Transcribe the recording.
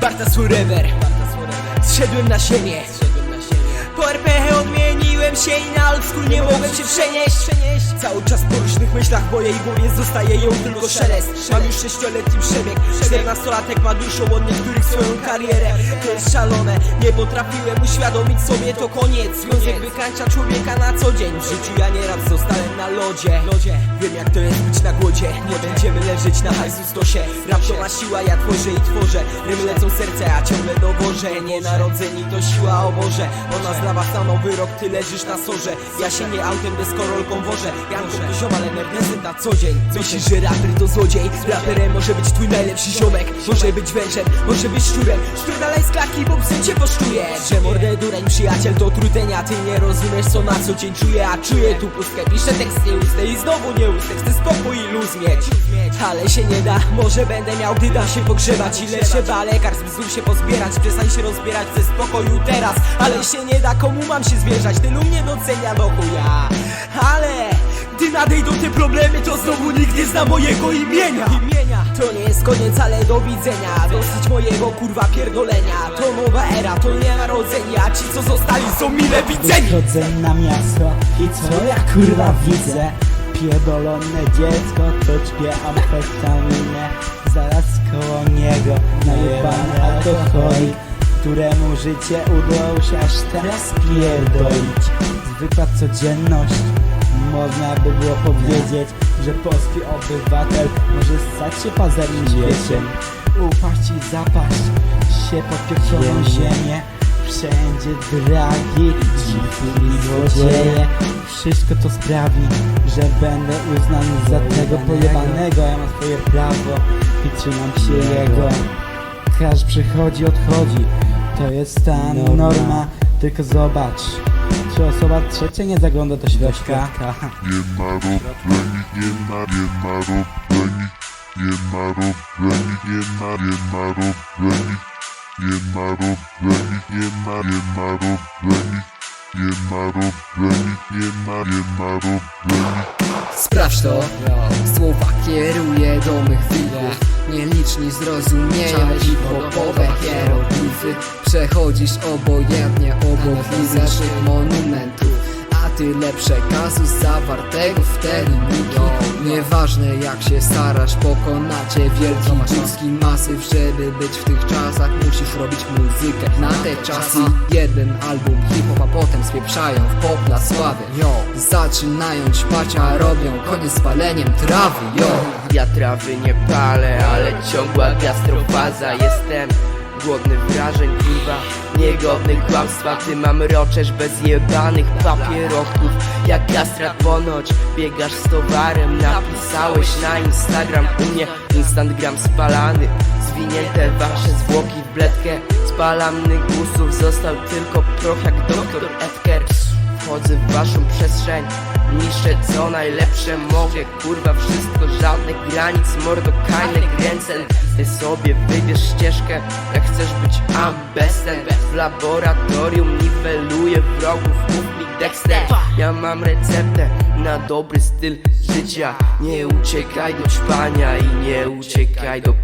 Bartas forever. Zszedłem na ziemię Po RP odmieniłem się i na old school nie mogłem się przenieść. Cały czas po różnych myślach w mojej głowie zostaje ją tylko szelest. Mam już sześcioletni przebieg. Czternastolatek ma dłuższą od niektórych swoją karierę. To jest szalone, nie potrafiłem uświadomić sobie to koniec. Związek wykańcza człowieka na co dzień. W życiu ja nieraz zostałem na lodzie. Wiem jak to jest być na głodzie. Nie będziemy leżeć na hajsu stosie. Rap to ma siła, ja tworzę i tworzę. Rymy lecą serce, a ciągle dowożę Nienarodzeni to siła o Boże. Ona zna was stanął wyrok, ty leżysz na sorze. Ja się nie autem, deskorolką wożę. Janką to ziom, ale nerdezem na co dzień. Myślisz, że raper to złodziej? Raperem może być twój najlepszy ziomek. Może być wężem, może być szczurem. Szczur dalej z klaki, bo psy cię poszczuje Że mordę dureń, przyjaciel to trudenia Ty nie rozumiesz co na co dzień czuję A czuję tu pustkę, piszę teksty ustne I znowu nie ustę, chcę spokój i luz mieć. Ale się nie da, może będę miał gdy da się pogrzebać. Ile trzeba lekar z bzdur się pozbierać Przestań się rozbierać, chcę spokoju teraz Ale się nie da, komu mam się zwierzać? Tylu mnie docenia do chuja. Ale gdy nadejdą te problemy, to znowu nikt nie zna mojego imienia. To nie jest koniec, ale do widzenia. Dosyć mojego kurwa pierdolenia. To nowa era, to nie narodzenie A ci co zostali są mile widzeni. Chodzę na miasto i co ja kurwa widzę? Pierdolone dziecko, to czpie amfetaminę Zaraz koło niego najebany alkoholik Któremu życie udało się aż teraz pierdolić. Zwykła codzienność Można by było powiedzieć, że polski obywatel może stać się pazernym dzieciem Upaść i zapaść się pod pieprzoną ziemię. Wszędzie dragi, dziki i złodzieje. Wszystko to sprawi, że będę uznany za tego pojebanego. Ja mam swoje prawo i trzymam się jego. Każdy przychodzi, odchodzi To jest ta norma Tylko zobacz Czy osoba trzecia nie zagląda do środka? nie ma robieni, nie ma, nie ma robieni, nie ma robieni, nie ma, nie ma robieni, nie ma robieni, nie ma, nie ma robieni, nie ma robieni, nie ma, nie ma robieni. Sprawdź to, słowa kieruję do mych widzów Nieliczni zrozumieją hip-hopowe hieroglify Przechodzisz obojętnie obok fizycznych monumentów tyle przekazu zawartego w te Nieważne jak się starasz, pokonacie wielki ludzki masyw. Żeby być w tych czasach musisz robić muzykę. Na te czasy. Jeden album hip-hop, a potem spieprzają w pop dla sławy. Yo, zaczynają ćpać, a robią koniec z paleniem trawy. Yo, Ja trawy nie palę, ale ciągła gastrofaza Jestem głodny wrażeń, kurwa Niegodny kłamstwa, ty mam roczesz bez jebanych papieroków Jak gastrat ponoć, biegasz z towarem. Napisałeś na Instagram u mnie Instagram spalany. Zwinięte wasze zwłoki w bledkę. Spalamnych głosów został tylko proch jak doktor Edker Wchodzę w waszą przestrzeń. Niszczę co najlepsze mogę Kurwa wszystko, żadnych granic Mordo kajne Ty sobie wybierz ścieżkę Jak chcesz być ambesem. W laboratorium niweluję wrogów Mów mi Dexter. Ja mam receptę na dobry styl życia. Nie uciekaj do ćpania I nie uciekaj do